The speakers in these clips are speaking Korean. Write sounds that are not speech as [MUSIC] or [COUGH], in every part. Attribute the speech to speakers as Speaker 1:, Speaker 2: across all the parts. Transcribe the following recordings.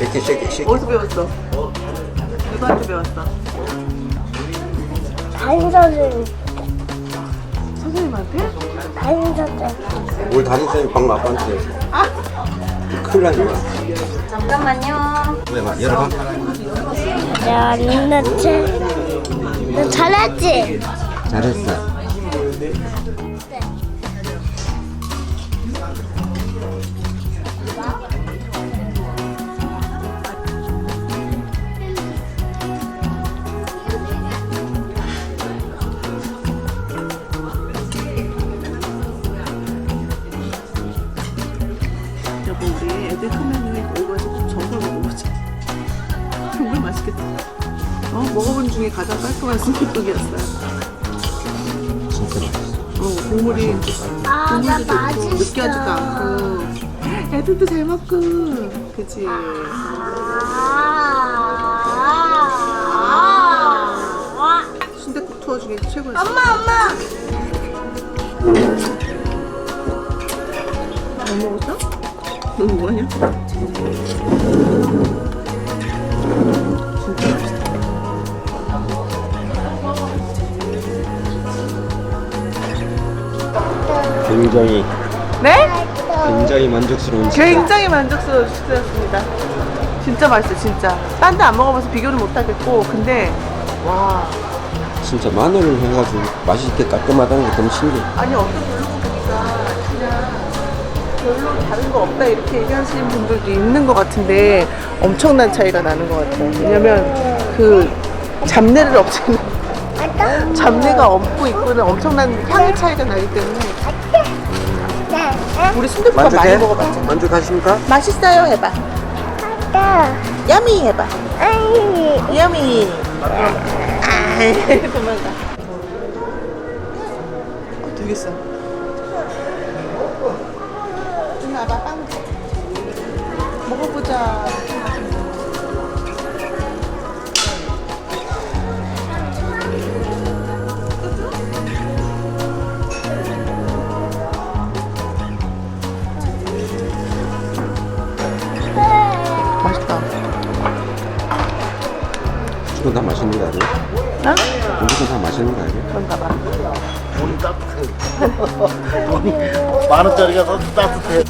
Speaker 1: 쉐키 쉐키 쉐키
Speaker 2: 어디서 배웠어? 누구한테 배웠어?
Speaker 3: 선생님,
Speaker 2: 선생님한테?
Speaker 3: 선생님.
Speaker 1: 우리 다른 선생님 방금 아빠한테 큰일 나니까
Speaker 3: 잠깐만요.
Speaker 1: 왜막 열어봐
Speaker 3: 야, 나, 잘, 나 잘했지?
Speaker 1: 잘했어
Speaker 2: 스낵국이었어요.
Speaker 1: 진짜 맛있어
Speaker 2: 어 국물이
Speaker 3: 아, 나
Speaker 2: 국물도
Speaker 3: 맛있어.
Speaker 2: 느끼하지도 않고 애들도 잘 먹고 그치?
Speaker 3: 아,
Speaker 2: 순대국 투어 중에 최고였어.
Speaker 3: 엄마, 엄마.
Speaker 2: 안 먹었어? 너 뭐하냐? 진짜.
Speaker 1: 굉장히
Speaker 2: 네?
Speaker 1: 굉장히 만족스러운 식사
Speaker 2: 굉장히 만족스러운 식사였습니다. 진짜 맛있어, 진짜. 딴 데 안 먹어봐서 비교를 못 하겠고, 근데, 와.
Speaker 1: 진짜 마늘을 해가지고 맛있게 깔끔하다는 게 너무 신기해
Speaker 2: 아니, 어떤 블로그 보니까 그냥 별로 다른 거 없다 이렇게 얘기하시는 분들도 있는 것 같은데, 엄청난 차이가 나는 것 같아요. 왜냐면, 그, 잡내를 없애는, 잡내가 없고 있고는 엄청난 향의 차이가 나기 때문에, 우리 순대국밥 많이 먹어봤잖아.
Speaker 1: 만족하십니까?
Speaker 2: 맛있어요 해봐. 야미 해봐. 야미. 아이, 도망가. 어, 되게 싸.
Speaker 4: 만 원짜리가 더 따뜻해.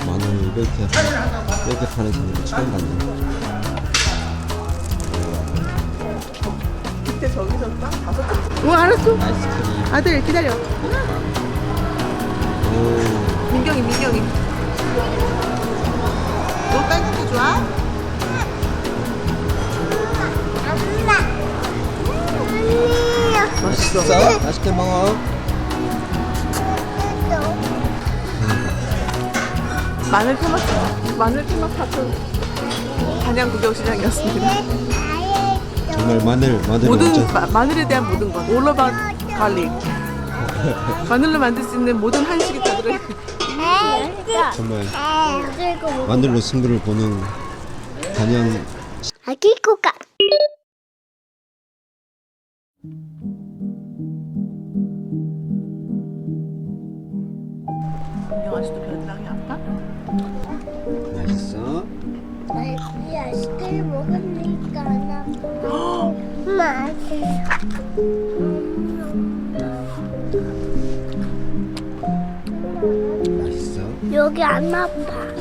Speaker 1: 만 원을 이렇게 이렇게 파는 사람 처음 봤네
Speaker 2: 그때 저기서 빵 다섯 개. 어, 알았어.
Speaker 1: 아이스크림
Speaker 2: 아들 기다려.
Speaker 1: 오
Speaker 2: 민경이, 민경이. 너 빨간 게 좋아? 맛있어.
Speaker 1: 써? 맛있게 먹어
Speaker 2: 마늘 토마토, 마늘 토마토 단양 구경시장이었습니다.
Speaker 1: 정말 마늘 마늘
Speaker 2: 모든 마, 마늘에 대한 모든 것, all about garlic. [LAUGHS] 마늘로 만들 수 있는 모든 한식이 다 들어.
Speaker 1: 정말
Speaker 3: 아,
Speaker 1: 마늘로 승부를 보는 단양
Speaker 3: 아기 코가.
Speaker 2: 아직도 아파?
Speaker 1: 맛있어?
Speaker 3: 이 아이스크림 먹으니까 안 아파. [GASPS] 맛있어.
Speaker 1: 맛있어?
Speaker 3: 여기 안 아파.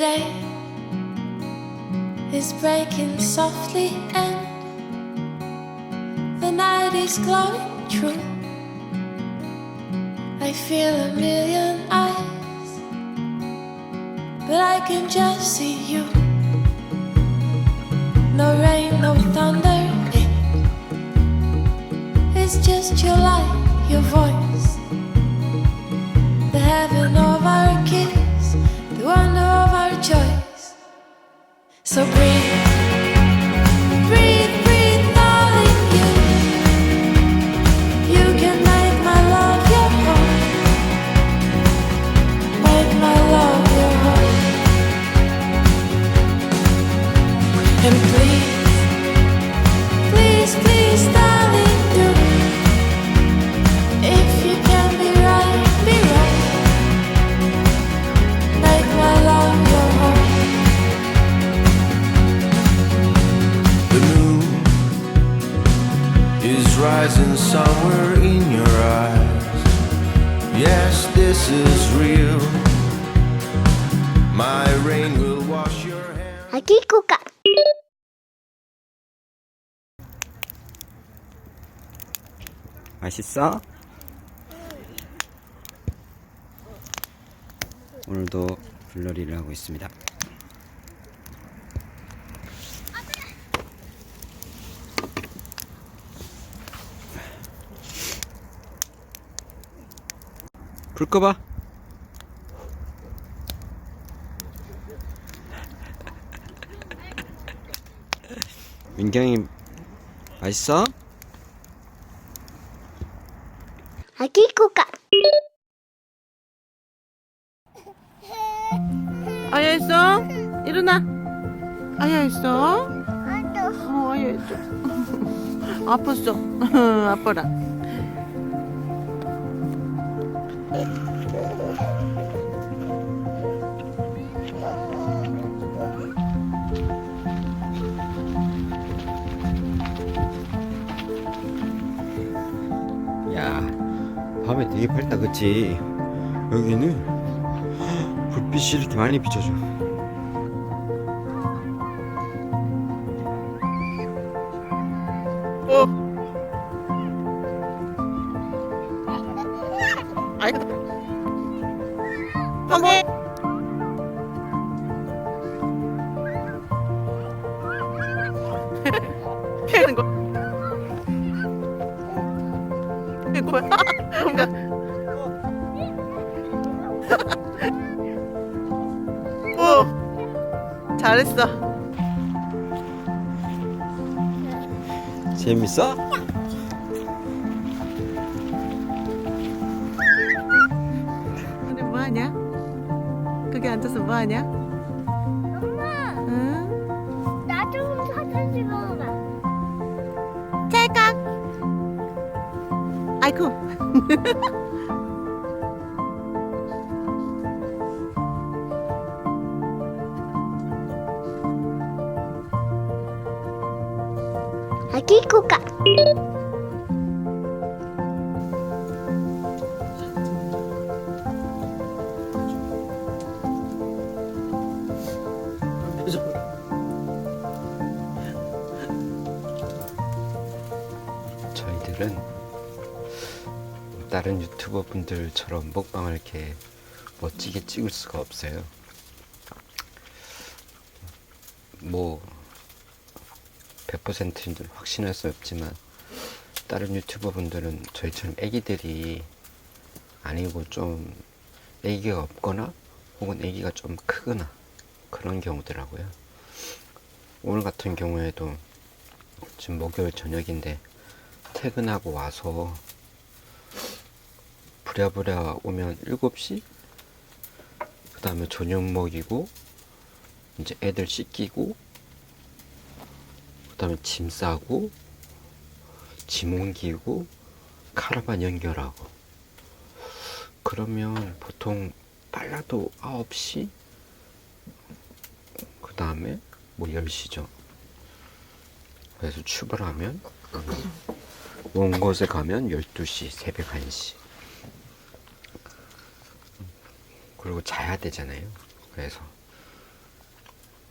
Speaker 5: Day is breaking softly and the night is glowing true. I feel a million eyes, but I can just see you. No rain, no thunder, eh. it's just your light, your voice. The heaven of our kiss, So breathe,
Speaker 6: rising somewhere in your eyes. Yes, this is real. My rain will wash your hands.
Speaker 3: 아기 코카.
Speaker 7: 맛있어? 오늘도 불놀이를 하고 있습니다. 불 꺼봐. 민경이 맛있어?
Speaker 3: 아기 코카.
Speaker 2: 아야 있어? 일어나. 아야 있어? 어, 아야 있어. [LAUGHS] 아팠어. [LAUGHS] 아빠라.
Speaker 7: 야, 밤에 되게 밝다, 그치? 여기는 [GASPS] 불빛이 이렇게 많이 비춰줘.
Speaker 2: 잘했어.
Speaker 7: 재밌어?
Speaker 2: 근데 뭐 하냐? 거기 앉아서 뭐 하냐?
Speaker 3: 엄마,
Speaker 2: 응?
Speaker 3: 나좀 사진 찍어봐.
Speaker 2: 찰칵. 아이쿠.
Speaker 3: 아기 코카.
Speaker 7: 저희들은 다른 유튜버 분들처럼 먹방을 이렇게 멋지게 찍을 수가 없어요. 뭐 100% 확신할 수 없지만 다른 유튜버 분들은 저희처럼 애기들이 아니고 좀 애기가 없거나 혹은 애기가 좀 크거나 그런 경우더라고요. 오늘 같은 경우에도 지금 목요일 저녁인데 퇴근하고 와서 부랴부랴 오면 7시 그 다음에 저녁 먹이고 이제 애들 씻기고 그 다음에 짐 싸고 짐 옮기고 카라반 연결하고. 그러면 보통 빨라도 9시? 그 다음에 뭐 10시죠. 그래서 출발하면 먼 곳에 가면 12시 새벽 1시. 그리고 자야 되잖아요. 그래서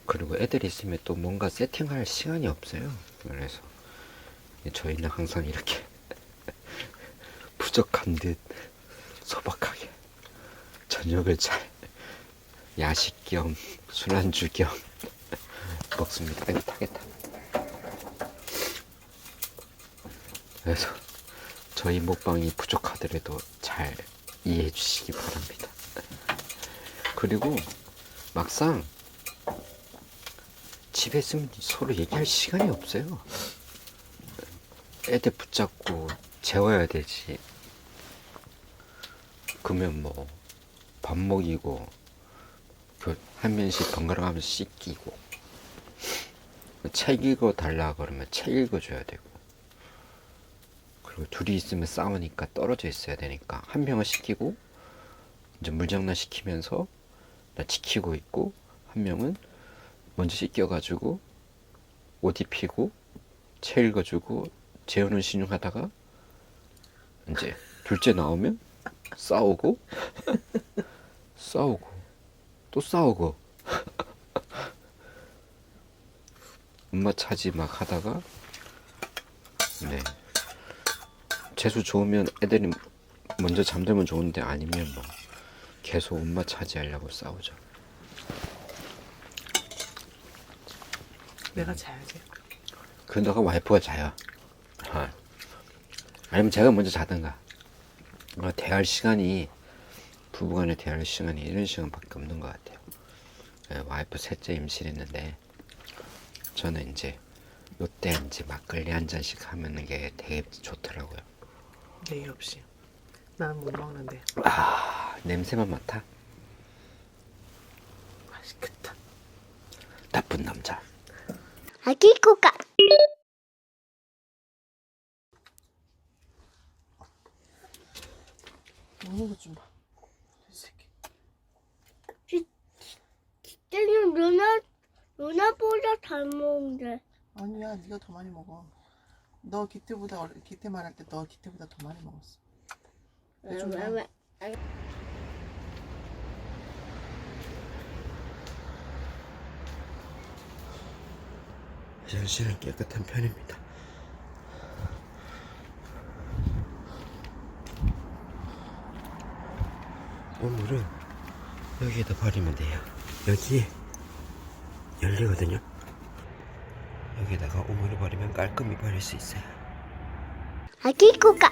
Speaker 7: 그리고 애들이 있으면 또 뭔가 세팅할 시간이 없어요 그래서 저희는 항상 이렇게 [LAUGHS] 부족한 듯 소박하게 저녁을 잘 야식 겸 술안주 겸 [LAUGHS] 먹습니다. 따뜻하겠다. 그래서 저희 먹방이 부족하더라도 잘 이해해 주시기 바랍니다. 그리고 막상 집에 있으면 서로 얘기할 시간이 없어요. 애들 붙잡고 재워야 되지. 그러면 뭐 밥 먹이고 그한 명씩 번갈아 가면서 씻기고 책 읽어 달라 그러면 책 읽어 줘야 되고 그리고 둘이 있으면 싸우니까 떨어져 있어야 되니까 한 명은 시키고 이제 물장난 시키면서 나 지키고 있고 한 명은 먼저 씻겨가지고 옷 입히고 책 읽어주고 재우는 신용하다가 이제 둘째 나오면 싸우고 [LAUGHS] 싸우고 또 싸우고 [LAUGHS] 엄마 차지 막 하다가 네. 재수 좋으면 애들이 먼저 잠들면 좋은데 아니면 뭐 계속 엄마 차지하려고 싸우죠
Speaker 2: 내가 자야지.
Speaker 7: 그러다가 와이프가 자요 아. 아니면 제가 먼저 자든가 대할 시간이 부부간에 대할 시간이 이런 시간밖에 없는 것 같아요 예, 와이프 셋째 임신했는데 저는 이제 요때 이제 막걸리 한 잔씩 하면 게 되게 좋더라고요
Speaker 2: 예의 없이. 나는 못 먹는데.
Speaker 7: 아 냄새만 맡아
Speaker 2: 맛있겠다.
Speaker 7: 나쁜 남자
Speaker 3: 아기 코카.
Speaker 2: 먹는 것좀 봐. 이 새끼.
Speaker 3: 쟤는 누나 누나보다 잘 먹는데.
Speaker 2: 아니야, 네가 더 많이 먹어. 너 기태보다 어리- 기태 말할 때 너 기태보다 더 많이 먹었어.
Speaker 3: 왜, 왜, 왜.
Speaker 7: 화장실은 깨끗한 편입니다. 오물은 여기에다 버리면 돼요. 여기에 열리거든요. 여기다가 오물을 버리면 깔끔히 버릴 수 있어요.
Speaker 3: 아기 코카.